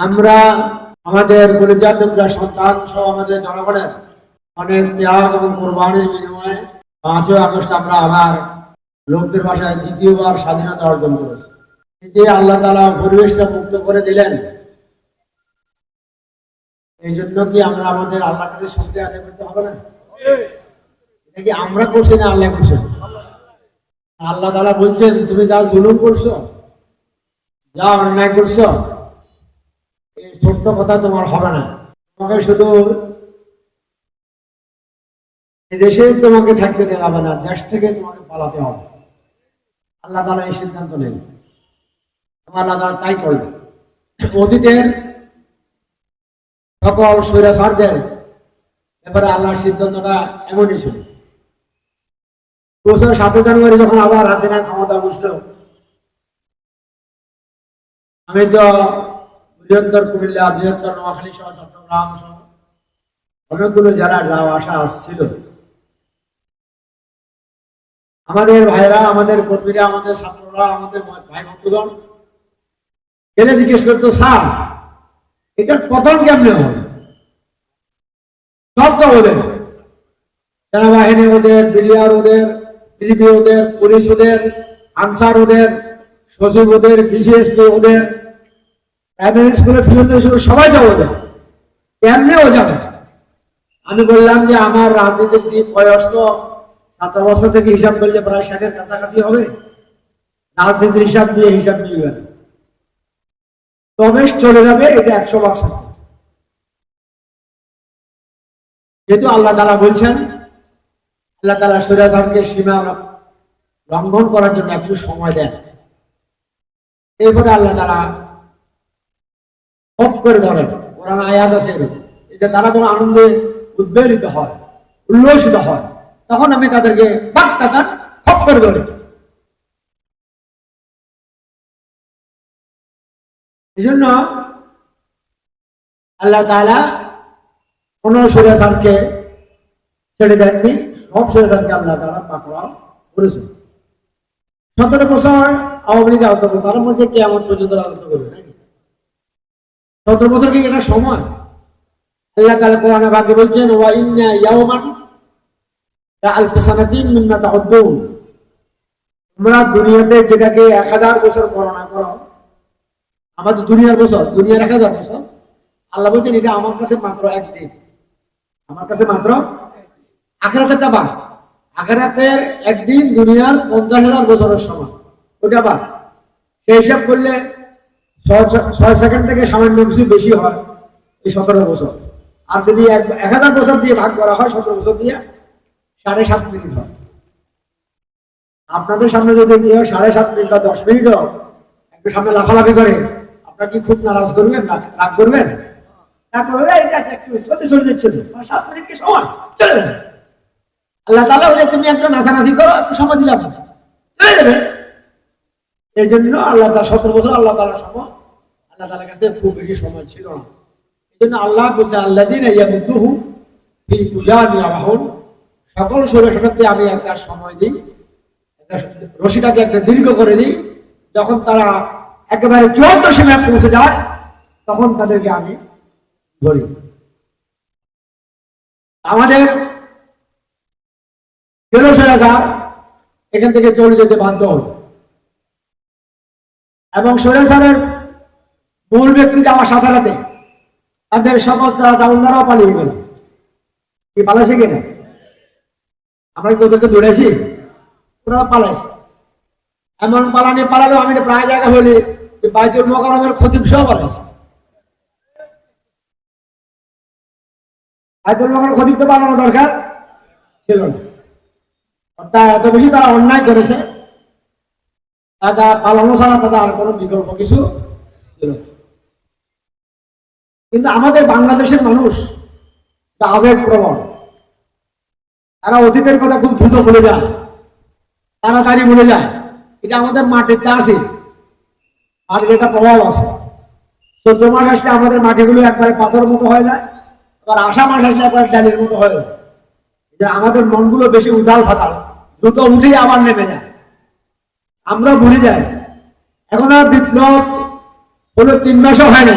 আমরা আমাদের পরিচার টুকরা সন্তান সহ আমাদের জনগণের অনেক ত্যাগ এবং কোরবানির বিনিময়ে পাঁচই আগস্ট আমরা আবার লোকদের ভাষায় দ্বিতীয়বার স্বাধীনতা অর্জন করেছি। যে আল্লাহ তালা পরিবেশটা মুক্ত করে দিলেন, এই জন্য কি আমরা আমাদের আল্লাহ কাছে শুক্রিয়া আদায় করতে হবে না? এটা কি আমরা করছি না আল্লাহ করছেন আল্লাহ তালা বলছেন, তুমি যা জুলুম করছ, যা অন্যায় করছ ছোট্ট কথা তোমার হবে না। তোমাকে শুধু দেশেই তোমাকে থাকতে দেওয়া হবে না, দেশ থেকে তোমাকে পালাতে হবে। আল্লাহ তালা এই সিদ্ধান্ত নেন। আল্লাহ তালা তাই অতীতের সকল স্বৈরাচারদের এবারে আল্লাহর সিদ্ধান্তটা এমনই ছিল। বছর সাতই জানুয়ারি যখন আবার হাসিনা ক্ষমতা বসল আমি তো বৃহত্তর কুমিল্লা, বৃহত্তর নোয়াখালী সহ চট্টগ্রাম সহ অনেকগুলো যারা যাওয়া আসা ছিল আমাদের ভাইরা, আমাদের কর্মীরা, আমাদের ছাত্ররা, আমাদের ভাই বন্ধুগণ, এনে জিজ্ঞেস করতো, স্যার, এটার পতন কেমনে হবে সব তো ওদের। সেনাবাহিনী ওদের বিলিয়ার ওদের বিজেপি ওদের, পুলিশ ওদের, আনসার ওদের, সচিব ওদের, বিসিএসপি ওদের প্রাইমারি স্কুলে ফিরতে সবাই তো ওদের কেমনেও যাবে। আমি বললাম যে আমার রাজনীতির বয়স তো সতেরো বছর থেকে হিসাব করলে প্রায় ষাটের কাছাকাছি হবে। রাজনীতির হিসাব দিয়ে হিসাব মিলবে তবে চলে যাবে, এটা একশো সত্য যেহেতু আল্লাহ তালা বলছেন, আল্লাহ তালা সুরাজকে সীমা লঙ্ঘন করার জন্য একটু সময় দেন। এরপরে আল্লাহ হপ করে ধরেন, কোরআন আয়াত আছে যে তারা যখন আনন্দে উদ্বেলিত হয়, উল্লসিত হয়, তখন আমি তাদেরকে বাক তাকান হপ করে ধরে। এই জন্য আল্লাহ তালা কোন সুরেশানকে ছেড়ে দেননি, সব সুরেশানকে আল্লাহ তালা পাকড়াও করেছেন। সতেরো বছর আওয়ামী লীগ আহত করবে তার মধ্যে কেমন পর্যন্ত রাজত্ব করবে? সতেরো বছর কি এটা সময়? আল্লাহ তালা কোরআনে বাকি বলছেন, ওয়া ইন্না ইয়াওমান আলফি সানাতিন মিম্মা তাউদ্দুন। তোমরা দুনিয়াতে যেটাকে এক হাজার বছর গণনা করো, আমাদের দুনিয়ার বছর, দুনিয়ার এক হাজার বছর, আল্লাহ বলছেন, এটা আমার কাছে মাত্র একদিন। আমার কাছে মাত্র আখেরাতেরটা বার। আখেরাতের একদিন দুনিয়ার পঞ্চাশ হাজার বছরের সমান ওটা বার। সেই হিসাব করলে ছয় সেকেন্ড থেকে সামান্য কিছু বেশি হয় এই সতেরো বছর। আর যদি এক হাজার বছর দিয়ে ভাগ করা হয় সতেরো বছর দিয়ে সাড়ে সাত মিনিট হয়। আপনাদের সামনে যদি কেউ সাড়ে সাত মিনিট বা দশ মিনিট হোক একটু সামনে লাফালাফি করে, আপনার কি খুব নারাজ করবেন রাগ করবেন? যাচ্ছে সাত মিনিট কি সময়? চলে যাবে। আল্লাহ তালা তুমি একটা নাচানাচি করো, একটু সময় দিলাম। চলে যাবে। এই জন্য আল্লাহ তার সতেরো বছর আল্লাহ তালার সময় আল্লাহ তালার কাছে খুব বেশি সময় ছিল না। এই জন্য আল্লাহ বলছে আল্লাহ দিন ইয়াবুদ্দুহু ফি তুজানি সকল আমি একটা সময় দিই রশিটাকে একটা দীর্ঘ করে দিই। যখন তারা একেবারে চুয়াত্তর সীমায় পৌঁছে যায়, তখন তাদেরকে আমি ধরি। আমাদের তেরোশো হাজার এখান থেকে চলে যেতে বাধ্য হলো। এবং সৈরাচারের মূল ব্যক্তি যাওয়ার সাথে সাথে, তাদের সকল যারা জাউন্দারাও পালিয়ে গেল। কি পালাইছে কিনা আমরা কি ওদেরকে দৌড়েছি ওরা পালাইছে। এমন পালানি পালালেও আমি প্রায় জায়গা হলে যে বাইতুল মোকারমের খতিব সহ পালাইছে। বাইতুল মোকারম খতিব তো পালানো দরকার ছিল না। অর্থাৎ এত বেশি তারা অন্যায় করেছে। তারা পালানো ছাড়া তাদের আর কোনো বিকল্প কিছু কিন্তু আমাদের বাংলাদেশের মানুষ আবেগ প্রবণ। তারা অতীতের কথা খুব দ্রুত ভুলে যায়। তাড়াতাড়ি ভুলে যায়। এটা আমাদের মাটিতে আছে। মাটির একটা প্রভাব আছে। চোদ্দ মাস আসলে আমাদের মাটিগুলো একবারে পাথর মতো হয়ে যায়। আবার আষা মাস আসলে একবার ডালের মতো হয়ে যায়। আমাদের মনগুলো বেশি উদাল ফাতাল দ্রুত উঠেই আবার নেমে যায়। আমরা ভুলে যাই। এখন আর বিপ্লব হলো তিন মাসও হয় না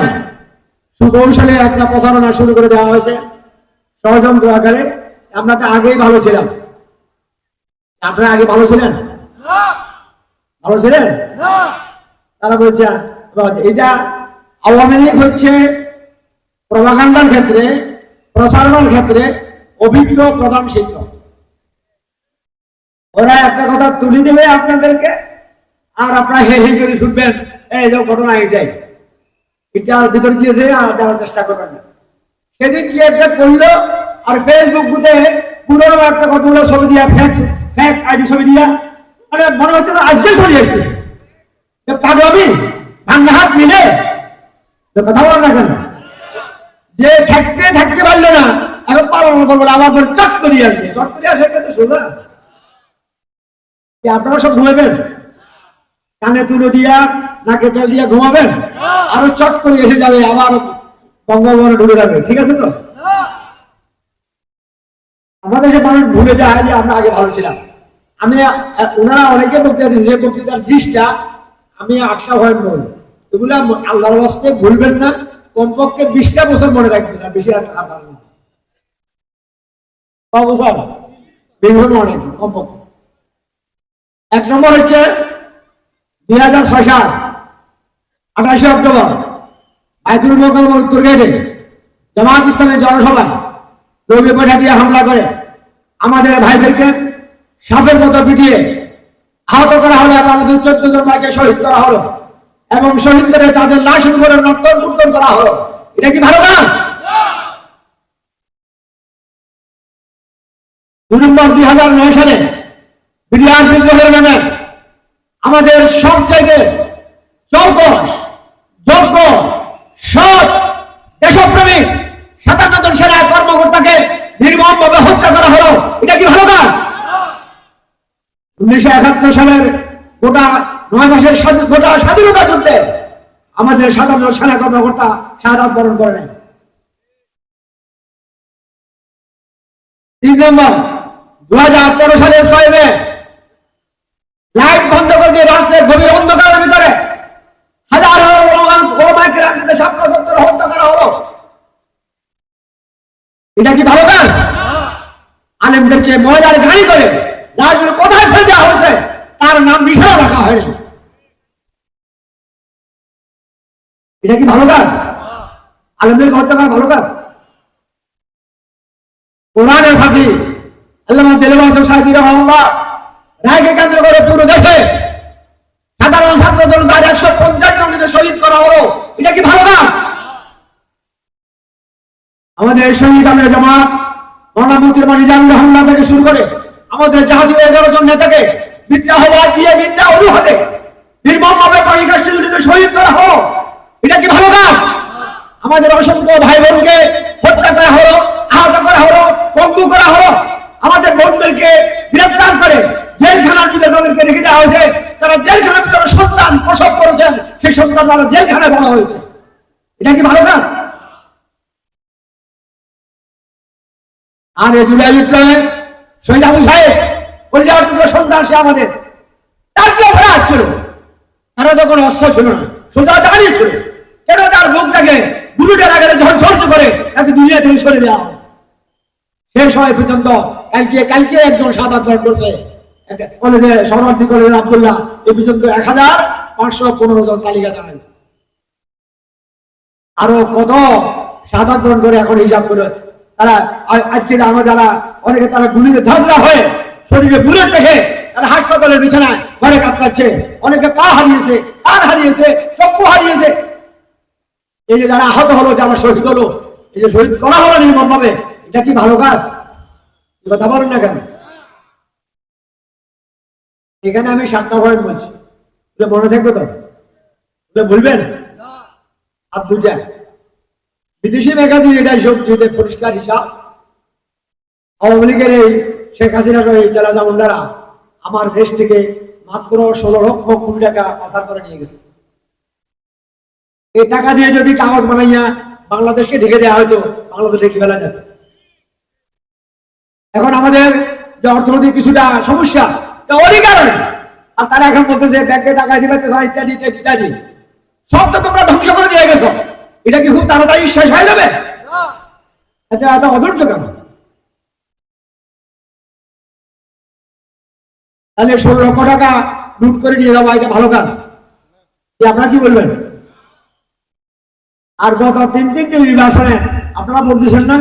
সুকৌশলে একটা প্রচারণা শুরু করে দেওয়া হয়েছে ষড়যন্ত্র আকারে। আমরা তো আগেই ভালো ছিলাম। আপনারা আগে ভালো ছিলেন? ভালো ছিলেন? তারা বলছে এটা আওয়ামী লীগ হচ্ছে প্রভাকাণ্ডার ক্ষেত্রে, প্রচারণার ক্ষেত্রে অভিজ্ঞ প্রধান শিক্ষক। ওরা একটা কথা তুলে দেবে আপনাদেরকে। আর আপনারা হে হে করে শুনবেন, এই যে ঘটনা এটাই। এটা আর ভিতর গিয়েছে আর যাওয়ার চেষ্টা করবেন না। সেদিন কি একটা করল আর ফেসবুক গুতে পুরোনো একটা কতগুলো ছবি দিয়া ফ্যাক ফ্যাক আইডি ছবি দিয়া মানে মনে হচ্ছে আজকে ছবি আসতেছে পাগলামি ভাঙ্গা হাত মিলে কথা বলো না কেন? যে থাকতে থাকতে পারল না এখন পালন করব, আবার পরে চট করে আসবে। চট করে আসে কিন্তু সোজা। আপনারা সব ঘুমাবেন কানে তুলো দিয়া নাকে তেল দিয়া ঘুমাবেন? আরও চট করে এসে যাবে আবার বঙ্গভবনে ঢুকে যাবে। ঠিক আছে তো? আমাদের যে মানুষ ভুলে যায় যে আমরা আগে ভালো ছিলাম। আমি ওনারা অনেকে বক্তৃতা দিয়েছে বক্তৃতার জিসটা আমি আটটা পয়েন্ট বল। এগুলা আল্লাহর বাস্তে ভুলবেন না কমপক্ষে বিশটা বছর মনে রাখবেন না বেশি আর বছর বিভিন্ন অনেক কমপক্ষে। এক নম্বর হচ্ছে দুই হাজার ছয় সাল, আঠাশে অক্টোবর আয়তুল মোকাম উত্তর গেটে জামাত ইসলামের জনসভায় রবি পেঠা দিয়ে হামলা করে। আমাদের ভাইদেরকে সাপের মতো পিটিয়ে আহত করা হলো এবং আমাদের চোদ্দ জন ভাইকে শহীদ করা হলো এবং শহীদ করে তাদের লাশের উপরে নর্তন মুর্তন করা হলো। এটা কি ভালো কাজ দুই দুই হাজার নয় সালে বিডিআর বিদ্রোহের নামে আমাদের সব চাইতে চৌকস, যোগ্য, সৎ দেশপ্রেমিক সাতান্ন জন সেনা কর্মকর্তাকে নির্মম ভাবে হত্যা করা হলো। এটা কি ভালো কাজ? উনিশশো একাত্তর সালের গোটা নয় মাসের গোটা স্বাধীনতা যুদ্ধে আমাদের জন সেনা কর্মকর্তা শাহাদ বরণ করে নেয় তিন নম্বর দু হাজার তেরো সালের ছয় মে লাইট বন্ধ দিয়ে রাত্রে গভীর অন্ধকারের ভিতরে হাজার হাজার হত্যা করা হলো। এটা কি ভালো কাজ? আলেমদেরকে ময়দার গাড়ি করে লাশগুলো কোথায় ফেলে হয়েছে? তার নাম মিশাও রাখা হয়নি। এটা কি ভালো কাজ? আলেমদের হত্যা করা ভালো কাজ? কোরআনের ফাঁকি আল্লাহ দেলবাস রায়কে কেন্দ্র করে পুরো দেশে সাধারণ ছাত্র জনতার একশো পঞ্চাশ শহীদ করা হলো। এটা কি ভালো কাজ? আমাদের শহীদ আমের জামাত মৌলানা মুক্তির মানি জানুর থেকে শুরু করে আমাদের জাতীয় এগারো জন নেতাকে বিদ্যা হওয়ার দিয়ে বিদ্যা অজুহাতে নির্মম ভাবে পরিকাষ্ঠীগুলিকে শহীদ করা হলো। এটা কি ভালো কাজ? আমাদের অসংখ্য ভাই বোনকে হত্যা করা হলো, আহত করা হলো, পঙ্গু করা হলো। আমাদের বোনদেরকে গ্রেফতার করে জেলখানার ভিতরে তাদেরকে রেখে দেওয়া হয়েছে। তারা জেলখানার ভিতরে সন্তান প্রসব করেছেন, সেই সন্তান তারা জেলখানায় বড় হয়েছে। এটা কি ভালো কাজ? আর এই জুলাই বিপ্লবে শহীদ আবু সাহেব পরিবার টুকরো সন্তান সে আমাদের। তার কি অপরাধ ছিল তারা তো কোনো অস্ত্র ছিল না, সোজা দাঁড়িয়ে ছিল। কেন তার মুখটাকে বুলুটের আগে ঝরঝর করে তাকে দুনিয়া থেকে সরে দেওয়া? সেই সময় পর্যন্ত কালকে কালকে একজন সাদা করছে। কলেজে শরণার্থী কলেজের আবদুল্লাহ, এ পর্যন্ত এক হাজার পাঁচশো পনেরো জন তালিকা জানান। আরও কত সাধারণ গ্রহণ করে এখন হিসাব করে। তারা আজকে আমরা যারা, অনেকে তারা গুলিতে ঝাঁঝরা হয়ে শরীরে বুলেট রেখে তারা হাসপাতালের বিছানায় ঘরে কাতরাচ্ছে। অনেকে পা হারিয়েছে, কান হারিয়েছে, চক্ষু হারিয়েছে। এই যে যারা আহত হলো, যারা শহীদ হলো, এই যে শহীদ করা হলো নির্মম ভাবে এটা কি ভালো কাজ? কথা বলেন না কেন? এখানে আমি সাতটা পয়েন্ট বলছি। বলে মনে থাকবে তো বলে বলবেন আর দুটা বিদেশি ম্যাগাজিন এটা সব যদি পরিষ্কার হিসাব। আওয়ামী লীগের এই শেখ হাসিনার এই জেলা জামুন্ডারা আমার দেশ থেকে মাত্র ষোলো লক্ষ কোটি টাকা পাচার করে নিয়ে গেছে। এই টাকা দিয়ে যদি কাগজ বানাইয়া বাংলাদেশকে ঢেকে দেওয়া হয়তো বাংলাদেশ রেখে ফেলা যেত। এখন আমাদের যে অর্থনৈতিক কিছুটা সমস্যা আর তারা এখন বলতেছে ব্যাংকে টাকা দিবে ইত্যাদি ইত্যাদি ইত্যাদি। সব তো তোমরা ধ্বংস করে দিয়ে গেছো। এটা কি খুব তাড়াতাড়ি শেষ হয়ে যাবে? এত অধৈর্য কেন? তাহলে ষোলো লক্ষ টাকা লুট করে নিয়ে যাওয়া এটা ভালো কাজ। আপনারা কি বলবেন? আর গত তিন তিনটি নির্বাচনে আপনারা ভোট দিচ্ছেন না?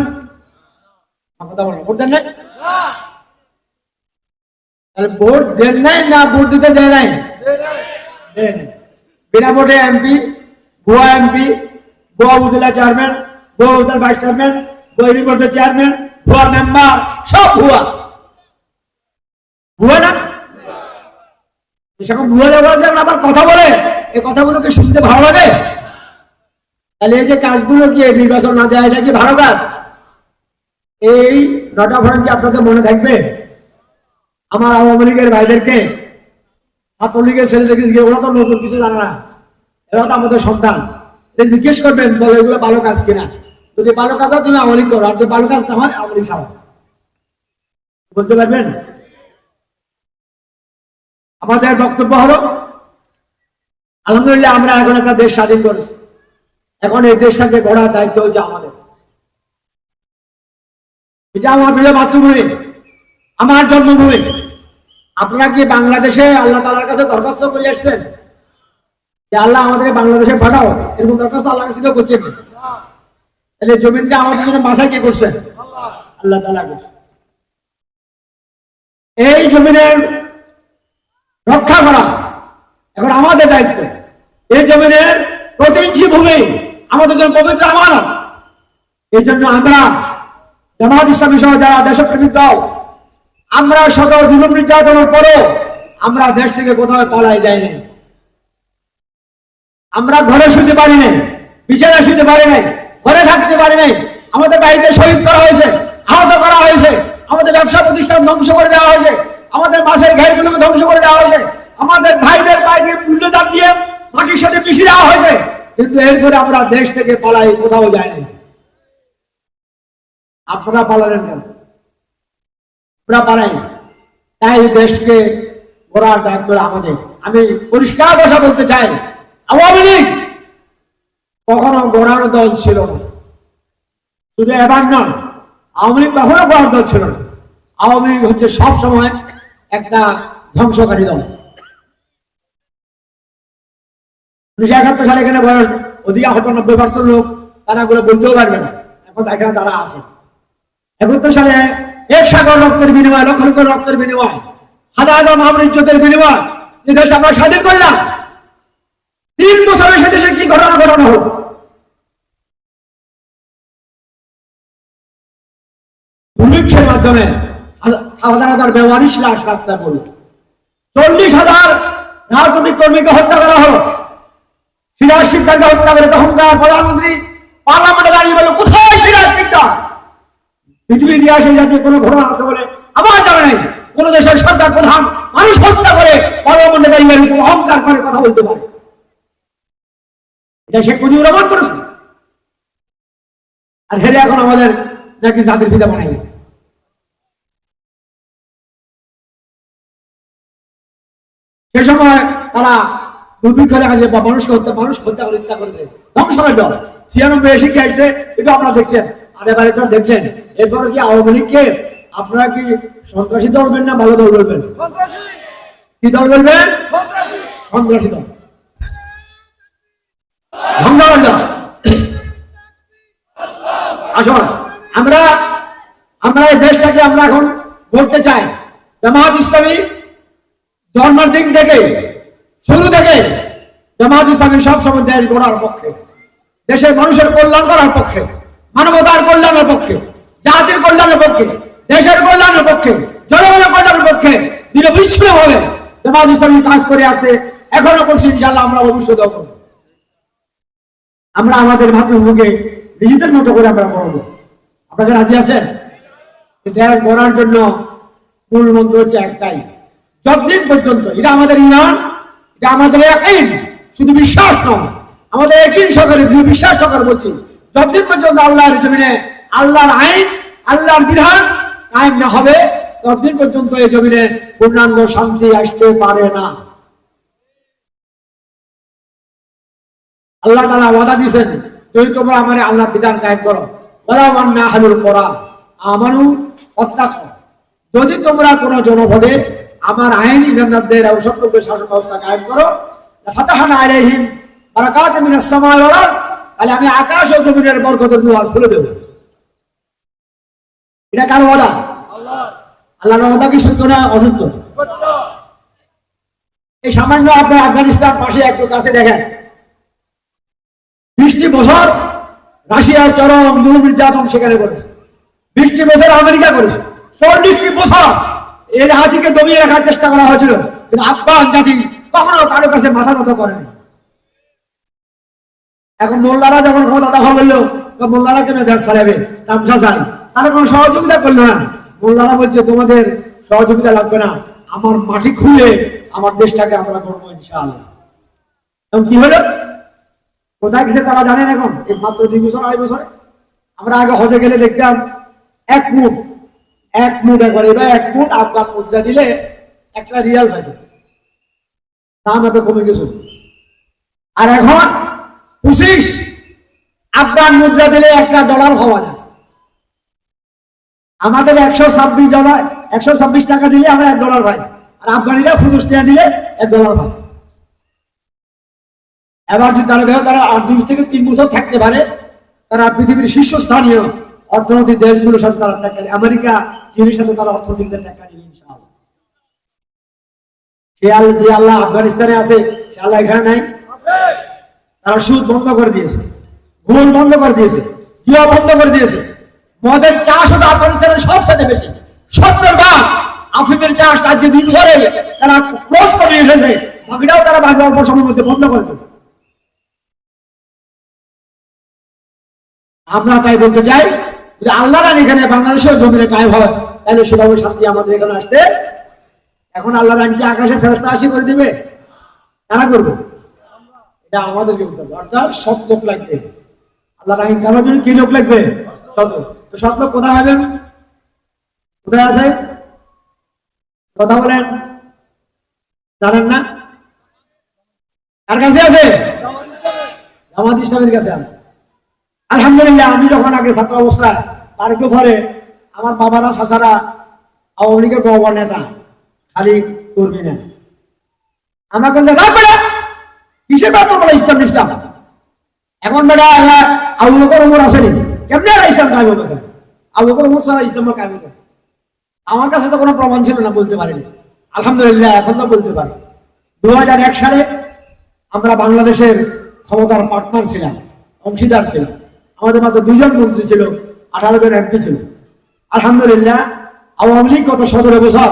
কথা বলেন ভোট দেন নাই? তাহলে ভোট দেন নাই না ভোট দিতে দেয় নাই? বিনা ভোটে এমপি গোয়া এমপি গোয়া উপজেলা চেয়ারম্যান গোয়া উপজেলা ভাইস চেয়ারম্যান গোয়া ইউনিভার্সিটির চেয়ারম্যান ভুয়া মেম্বার সব ভুয়া ভুয়া না? সেরকম ভুয়া ব্যবহার যখন আবার কথা বলে। এই কথাগুলোকে শুনতে ভালো লাগে। তাহলে এই যে কাজগুলো কি নির্বাচন না দেয় এটা কি ভালো কাজ? এই নটা পয়েন্ট কি আপনাদের মনে থাকবে? আমার আওয়ামী লীগের ভাইদেরকে ছাত্রলীগের ছেলেদেরকে জিজ্ঞেস, ওরা তো নতুন, কিছু জানে না। এরা তো আমাদের সন্তান। জিজ্ঞেস করবেন, বলে এগুলো ভালো কাজ কিনা? যদি ভালো কাজ হয়, তুমি আওয়ামী করো, আর যদি ভালো কাজ না হয়, আওয়ামী লীগ বলতে পারবেন? আমাদের বক্তব্য হলো, আলহামদুলিল্লাহ, আমরা এখন একটা দেশ স্বাধীন করেছি। এখন এই দেশটাকে গড়ার দায়িত্ব হচ্ছে আমাদের। এটা আমার প্রিয় মাতৃভূমি। আমার জন্মভূমি। আপনারা কি বাংলাদেশে আল্লাহ তালার কাছে দরখাস্ত করে আসছেন? যে আল্লাহ আমাদের বাংলাদেশে পাঠাও, এরকম দরখাস্ত আল্লাহ কাছে কেউ করছেন। তাহলে জমিনটা আমাদের জন্য বাসায় কে করছেন আল্লাহ তালা করছেন এই জমিনের রক্ষা করা এখন আমাদের দায়িত্ব। এই জমিনের প্রতি ইঞ্চি ভূমি আমাদের জন্য পবিত্র আমানত। এই জন্য আমরা জামাত ইসলামী সহ যারা দেশপ্রেমিক দল আমরা শত জুলুম নির্যাতনের পরেও আমরা দেশ থেকে কোথাও পালাই যাই নাই আমরা ঘরে শুতে পারি নাই, বিছানায় শুতে পারি নাই, ঘরে থাকতে পারি নাই। আমাদের বাড়িতে শহীদ করা হয়েছে, আহত করা হয়েছে। আমাদের ব্যবসা প্রতিষ্ঠান ধ্বংস করে দেওয়া হয়েছে। আমাদের মাছের ঘেরগুলোকে ধ্বংস করে দেওয়া হয়েছে। আমাদের ভাইদের বাইরে বুল্ডোজার দিয়ে মাটির সাথে পিছিয়ে দেওয়া হয়েছে। কিন্তু এরপরে আমরা দেশ থেকে পালাই কোথাও যাই নাই আপনারা পালালেন কেন? আমরা পালাই না। তাই দেশকে গড়ার দায়িত্ব আমাদের। আমি পরিষ্কার ভাষা বলতে চাই, আওয়ামী লীগ কখনো গড়ার দল ছিল না। শুধু এবার নয়, আওয়ামী লীগ কখনো গড়ার দল ছিল না। আওয়ামী লীগ হচ্ছে সব সময় একটা ধ্বংসকারী দল। উনিশশো একাত্তর সালে এখানে বয়স অধিক হয়তো নব্বই পার্সেন্ট লোক, তারা এগুলো বলতেও পারবে না। এখন এখানে তারা আছে। একাত্তর সালে এক সাগর রক্তের বিনিময়, লক্ষ লক্ষ রক্তের বিনিময়, হাজার হাজার ইজ্জতের বিনিময় যে দেশ আমরা স্বাধীন করলাম। তিন বছরের সাথে সে কি ঘটনা ঘটানো হলো মাধ্যমে হাজার হাজার চল্লিশ হাজার রাজনৈতিক কর্মীকে হত্যা করা হলো। সিকদারকে হত্যা করে তখনকার প্রধানমন্ত্রী পার্লামেন্টে দাঁড়িয়ে পৃথিবীর ইতিহাসে জাতীয় কোনো ঘটনা আছে বলে আমার জানা নাই। কোন দেশের সরকার প্রধান মানুষ হত্যা করে পার্লামেন্টে অহংকার করে কথা বলতে পারে। আর হেরে এখন আমাদের নাকি জাতির পিতা বানাইবে। সে সময় তারা দুর্ভিক্ষ দেখা যায় বা মানুষকে হত্যা মানুষ হত্যা করে হত্যা করেছে। ধ্বংস হয়ে যাও ছিয়ানব্বই এসে কি আসছে এটা আপনারা দেখছেন। আর এবার এটা দেখলেন। এরপরে কি আওয়ামী লীগকে আপনারা কি সন্ত্রাসী দল বলবেন না ভালো দল বলবেন? কি দল বলবেন? সন্ত্রাসী দল। আসুন, আমরা আমরা এই দেশটাকে আমরা এখন গড়তে চাই। জামাত ইসলামী জন্মের দিন থেকে, শুরু থেকে জামাত ইসলামী সবসময় দেশ গড়ার পক্ষে, দেশের মানুষের কল্যাণ করার পক্ষে। মানবতার কল্যাণের পক্ষে, জাতির কল্যাণের পক্ষে, দেশের কল্যাণের পক্ষে, জনগণের কল্যাণের পক্ষে নিরবিচ্ছিন্ন ভাবে জামাত ইসলামী কাজ করে আসছে। এখনও করছি ইনশাল্লাহ আমরা ভবিষ্যতেও করব। আমরা আমাদের মাতৃভূমিকে নিজেদের মতো করে আমরা করব আপনাকে রাজি আছেন? দেশ গড়ার জন্য মূল মন্ত্র হচ্ছে একটাই, যতদিন পর্যন্ত, এটা আমাদের ইমান, এটা আমাদের একই শুধু বিশ্বাস নয়, আমাদের একই সরকারে বিশ্বাস সরকার বলছি যতদিন পর্যন্ত আল্লাহর জমিনে আল্লাহর আইন আল্লাহর বিধান কায়েম না হবে ততদিন পর্যন্ত এই জমিনে পূর্ণাঙ্গ শান্তি আসতে পারে না। আল্লাহ তালা ওয়াদা দিয়েছেন যদি তোমরা আমার আল্লাহ বিধান কায়েম করো বলা মান্না হালুল করা আমানু অত্যাক যদি তোমরা কোন জনপদে আমার আইন ইমানদারদের এবং সত্যদের শাসন ব্যবস্থা কায়েম করো ফাতাহানা আলাইহিম বারাকাত মিনাস সামাই ওয়াল আরদ, তাহলে আমি আকাশ ও জমিনের বরকতের দুয়ার খুলে দেব। এটা কার ওয়াদা? আল্লাহ ওয়াদা কি সত্য না অসত্য এই সামান্য আপনার আফগানিস্তান পাশে একটু কাছে দেখেন। বিশটি বছর রাশিয়ার চরম জুলুম নির্যাতন সেখানে করেছে। বিশটি বছর আমেরিকা করেছে। চল্লিশটি বছর এই জাতিকে দমিয়ে রাখার চেষ্টা করা হয়েছিল। কিন্তু আফগান জাতি কখনো কারও কাছে মাথা নত করেনি। এখন মোল্লারা যখন ক্ষমতা দখল করল, তো মোল্লারাকে মেজাজ সারাবে তামসা চাই। তারা কোনো সহযোগিতা করল না। মোল্লারা বলছে, তোমাদের সহযোগিতা লাগবে না। আমার মাটি খুলে আমার দেশটাকে আমরা করব ইনশাআল্লাহ। এবং কি হলো? কোথায় গেছে তারা জানেন এখন? এই মাত্র দুই বছর, আড়াই বছরে। আমরা আগে হজে গেলে দেখতাম, এক মুঠ এক মুঠ একবার। এবার এক মুঠ আফগান মুদ্রা দিলে একটা রিয়াল পাইত। দাম এত কমে গেছে। আর এখন পঁচিশ আফগান মুদ্রা দিলে একটা ডলার পাওয়া যায়। আমাদের একশো ছাব্বিশ ডলার একশো ছাব্বিশ টাকা দিলে আমরা এক ডলার পাই। আর আফগানিরা ফুদুস টাকা দিলে এক ডলার পাই এবার যদি তারা ভেবে তারা আর দুই থেকে তিন বছর থাকতে পারে, তারা পৃথিবীর শীর্ষস্থানীয় অর্থনৈতিক দেশগুলোর সাথে তারা টেক্কা দেবে। আমেরিকা, চীনের সাথে তারা অর্থনীতিতে টাকা দিবে, ইনশাআল্লাহ। সে আল্লাহ, যে আল্লাহ আফগানিস্তানে আছে, সে আল্লাহ এখানে নাই। তারা সুদ বন্ধ করে দিয়েছে। ঘুষ বন্ধ করে দিয়েছে। জুয়া বন্ধ করে দিয়েছে। মদের চাষ হচ্ছে আফগানিস্তানের সবসাথে বেশি। সত্তর ভাগ আফিমের চাষ আজকে দিন ধরে তারা ক্লোজ করে এসেছে বাকিটাও তারা বাকি অল্প সময়ের মধ্যে বন্ধ করে দেবে আমরা তাই বলতে চাই, যদি আল্লাহ রান এখানে বাংলাদেশের জমিনে কায়েম হয়, তাহলে সেভাবে শান্তি আমাদের এখানে আসতে এখন আল্লাহ রান কি আকাশে ফেরস্তা আসি করে দিবে? কারা করবে? এটা আমাদেরকে করতে হবে। অর্থাৎ সৎ লোক লাগবে। আল্লাহ রাহিম কারোর জন্য কি লোক লাগবে? সৎ লোক। কোথায় পাবেন? কোথায় আছে? কথা বলেন। জানেন না? কার কাছে আছে? জামাত ইসলামের কাছে আছে। আলহামদুলিল্লাহ, আমি যখন আগে ছাত্র অবস্থায় তার একটু আমার বাবারা, চাচারা, আওয়ামী লীগের বড় নেতা খালি করবি না আমার বলতে রাখ বেটা কিসের ব্যাপার তোর ইসলাম ইসলাম। এখন বেটা আবু বকর আসেনি কেমনে এরা ইসলাম কায়েম হবে? আবু বকর, ওমর ছাড়া ইসলাম কায়েম হবে আমার কাছে তো কোনো প্রমাণ ছিল না, বলতে পারিনি। আলহামদুলিল্লাহ, এখন তো বলতে পারি। দু সালে আমরা বাংলাদেশের ক্ষমতার পার্টনার ছিলাম, অংশীদার ছিলাম। আমাদের মাত্র দুজন মন্ত্রী ছিল, আঠারো জন এমপি ছিল। আলহামদুলিল্লাহ, আওয়ামী লীগ গত সতেরো বছর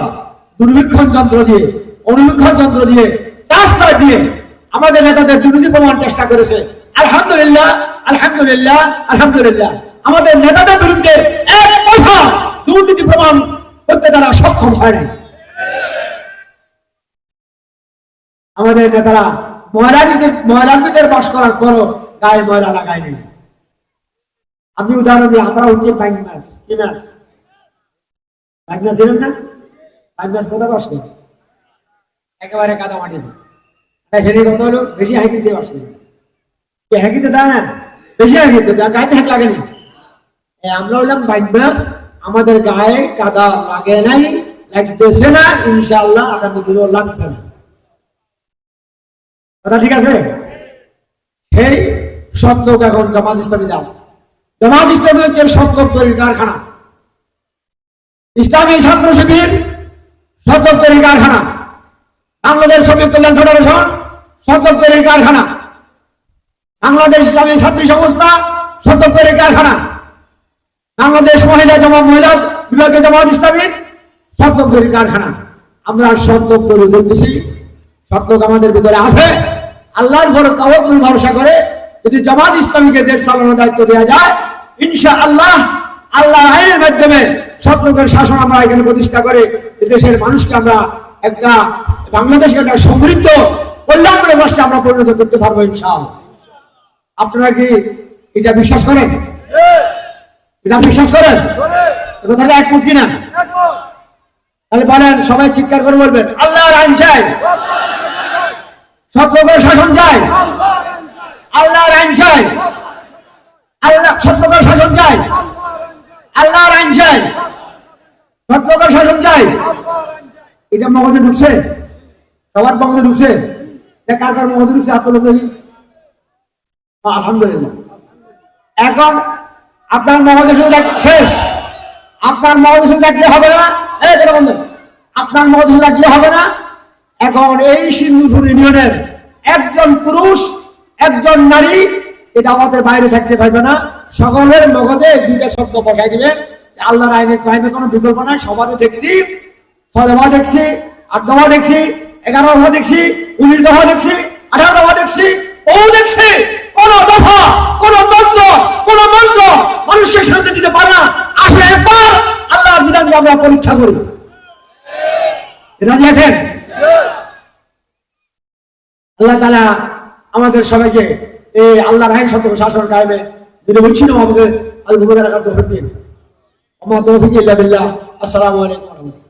দুর্বীক্ষণ যন্ত্র দিয়ে অনুবীক্ষণ যন্ত্র দিয়ে চাষটা দিয়ে আমাদের নেতাদের দুর্নীতি প্রমাণ চেষ্টা করেছে। আলহামদুলিল্লাহ আলহামদুলিল্লাহ আলহামদুলিল্লাহ। আমাদের নেতাদের বিরুদ্ধে এক পয়সা দুর্নীতি প্রমাণ করতে তারা সক্ষম হয় নাই। আমাদের নেতারা ময়লারিদের ময়লারিদের বাস করার পরও গায়ে ময়লা লাগায় নাই। আমি উদাহরণ দিই আমরা হচ্ছে বাইক মাছ, কি বাইক না? বাইক কোথায় বাস। একেবারে কাদা মাটিতে। আমাদের গায়ে কাদা লাগে নাই, লাগতেছে না, ইনশাআল্লাহ আগামী দিনও লাগবে না। কথা ঠিক আছে? সেই সৎলোক এখন জামাত ইসলামীতে আছে। জামাত ইসলামী হচ্ছে সৎলোক তৈরির কারখানা। ইসলামী ছাত্র শিবির সৎলোক তৈরির কারখানা। বাংলাদেশ শ্রমিক কল্যাণ ফেডারেশন তৈরির কারখানা। বাংলাদেশ ইসলামী ছাত্রী সংস্থা তৈরির কারখানা। বাংলাদেশ মহিলা জমা মহিলা বিভাগীয় জামাত ইসলামীর তৈরির কারখানা। আমরা সৎলোক তৈরি বলতেছি সৎলোক আমাদের ভিতরে আছে। আল্লাহর ঘর তাওয়াক্কুল ভরসা করে যদি জামাত ইসলামীকে দেশ চালানোর দায়িত্ব দেওয়া যায় ইনশা আল্লাহ আল্লাহর আইনের মাধ্যমে সৎলোকের শাসন আমরা এখানে প্রতিষ্ঠা করে দেশের মানুষকে আমরা একটা, বাংলাদেশকে একটা সমৃদ্ধ কল্যাণমূলক রাষ্ট্রে আমরা পরিণত করতে পারব ইনশাআল্লাহ। আপনারা কি এটা বিশ্বাস করেন? এটা বিশ্বাস করেন? কথাটা একমত কিনা? তাহলে বলেন, সবাই চিৎকার করে বলবেন, আল্লাহর আইন চাই। সৎলোকের শাসন চাই। আল্লাহর আইন চাই। আল্লাহ সত্যকার শাসন চাই। আল্লাহর আইন চাই। সত্যকার শাসন চাই। এটা মগজে ঢুকছে। সবার মগজে ঢুকছে। যে কার কার মগজে ঢুকছে আপনার আলহামদুলিল্লাহ। এখন আপনার মগজে শেষ। আপনার মগজে রাখলে হবে না। এই আপনার মগজে রাখলে হবে না। এখন এই সিন্ধুপুর ইউনিয়নের একজন পুরুষ, একজন নারী এটা আমাদের বাইরে থাকতে পারবে না। সকলের মগজে দুইটা শব্দ বসাই দিবেন আল্লাহর আইনের টাইমে কোনো বিকল্প নাই। সবারই দেখছি ছয় দেখছি আট দেখছি। এগারো দফা দেখছি, উনিশ দফা দেখছি, আঠারো দফা দেখছি, ও দেখছি, কোন দফা, কোন মন্ত্র কোন মন্ত্র মানুষকে শান্তি দিতে পারে না। আসে একবার, আল্লাহর বিধানকে আমরা পরীক্ষা করি রাজি আছেন? আল্লাহ তালা আমাদের সবাইকে এই আল্লাহর আইন সত্য শাসন কায়েমে দিনে বলছিল আমাদের আল ভুগে রাখার তৌফিক দিন। আমার তৌফিক ইল্লা বিল্লাহ। আসসালামু আলাইকুম।